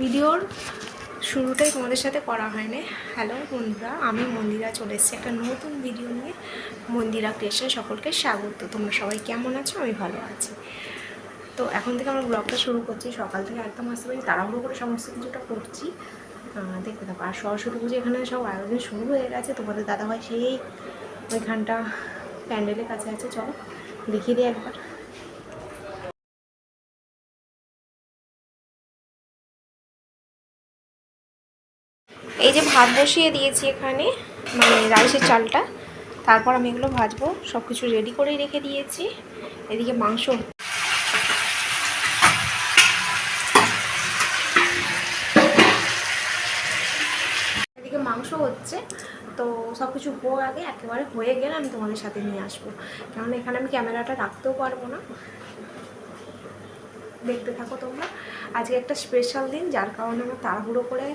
ভিডিওর শুরুটাই তোমাদের সাথে করা হয় হয়নি। হ্যালো বন্ধুরা, আমি মন্দিরা চলে এসেছি একটা নতুন ভিডিও নিয়ে। মন্দিরা ক্রিয়েশন সকলকে স্বাগত। তোমরা সবাই কেমন আছো? আমি ভালো আছি। তো এখন থেকে আমরা ব্লগটা শুরু করছি। সকাল থেকে একদম আসতে পারি তাড়াহুড়ো করে সমস্ত কিছুটা করছি। দেখতে থাকো। আর সরস্বতী পুজো এখানে সব আয়োজন শুরু হয়ে গেছে। তোমাদের দাদাভাই সেই ওইখানটা প্যান্ডেলের কাছে আছে। চলো, দেখিয়ে দিই একবার। এই যে ভাত বসিয়ে দিয়েছি এখানে মানে রাইসের চালটা। তারপর আমি এগুলো ভাজবো সব কিছু রেডি করেই রেখে দিয়েছি। এদিকে মাংস এদিকে মাংস হচ্ছে। তো সব কিছু হোক আগে একেবারে হয়ে গেলে আমি তোমাদের সাথে নিয়ে আসব। কারণ এখানে আমি ক্যামেরাটা রাখতেও পারব না। দেখতে থাকো তোমরা। আজকে একটা স্পেশাল দিন, যার কারণে আমার তাড়াহুড়ো করে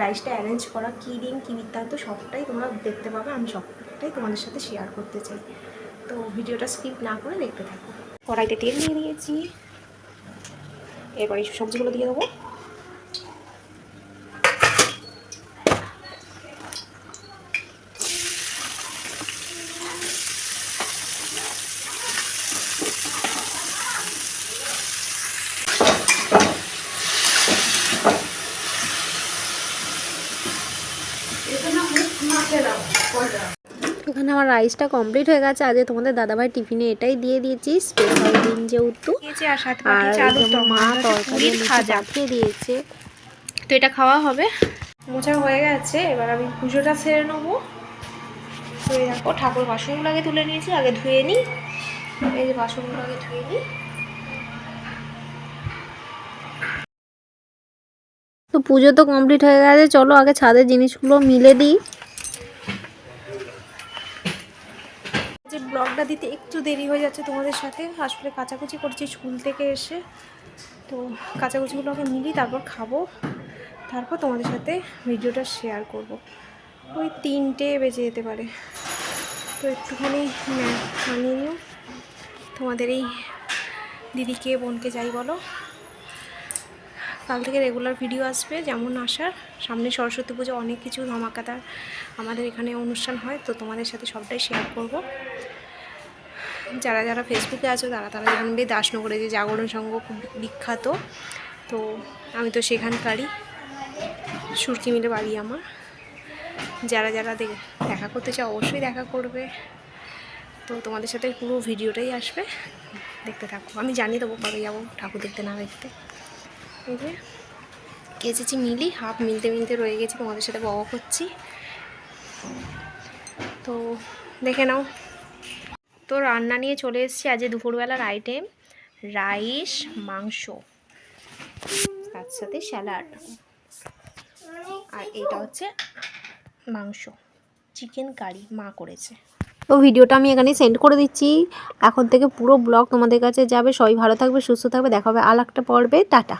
রাইসটা অ্যারেঞ্জ করা, কী দিন, কী বৃত্তান্ত সবটাই তোমরা দেখতে পাবে। আমি সবটাই তোমাদের সাথে শেয়ার করতে চাই। তো ভিডিওটা স্কিপ না করে দেখতে থাকো। কড়াইতে তেল নিয়ে দিয়েছি। এরপর এই সবজিগুলো দিয়ে দেবো। ওখানে আমার রাইসটা কমপ্লিট হয়ে গেছে। আজকে তোমাদের দাদাভাই টিফিনে এটাই দিয়ে দিয়েছি। স্পেশাল দিন যেহেতু। আর মা তরকারি পাঠিয়ে দিয়েছে। তো এটা খাওয়া হবে। মোছা হয়ে গেছে। এবার আমি পুজোটা সেরে নেব। তো এই ঠাকুর বাসনগুলো আগে তুলে নিয়েছি আগে ধুয়ে নিই। এই যে বাসনগুলো আগে ধুয়ে নিই। তো পুজো তো কমপ্লিট হয়ে গেছে। চলো আগে ছাদের জিনিসগুলো মিলে দিই। যে ব্লগটা দিতে একটু দেরি হয়ে যাচ্ছে তোমাদের সাথে। আসলে কাচাকুচি করছি স্কুল থেকে এসে। তো কাচাকুচিগুলো আগে মিলি, তারপর খাব। তারপর তোমাদের সাথে ভিডিওটা শেয়ার করব। ওই তিনটে বেজে যেতে পারে। তো একটুখানি ম্যাথ বানিয়ে নিও। তোমাদের এই দিদিকে, বোনকে যাই বলো। কাল থেকে রেগুলার ভিডিও আসবে, যেমন আসার। সামনে সরস্বতী পুজো, অনেক কিছু ধামাকাদার আমাদের এখানে অনুষ্ঠান হয়, তো তোমাদের সাথে সবটাই শেয়ার করব। যারা যারা ফেসবুকে আছো, তারা তারা জানবে, দাসনগরে যে জাগরণ সংঘ খুব বিখ্যাত। তো আমি তো সেখানকারই, সুরকি মিলে বাড়ি আমার। যারা যারা দেখা করতে চাও, অবশ্যই দেখা করবে। তো তোমাদের সাথে পুরো ভিডিওটাই আসবে। দেখতে থাকো। আমি জানিয়ে দেবো কবে যাব, ঠাকুর দেখতে না দেখতে। এই যে কেচেছি মিলি, হাফ মিলতে মিলতে রয়ে গেছি, তোমাদের সাথে বক করছি। তো দেখে নাও। তো রান্না নিয়ে চলে এসেছি আজ দুপুরবেলার আইটেম রাইস, মাংস। তার সাথে স্যালাড আর এটা হচ্ছে মাংস। চিকেন কারি মা করেছে। তো ভিডিওটা আমি এখানে সেন্ড করে দিচ্ছি। এখন থেকে পুরো ব্লগ তোমাদের কাছে যাবে। সবাই ভালো থাকবে, সুস্থ থাকবে। দেখা হবে আর একটা টাটা।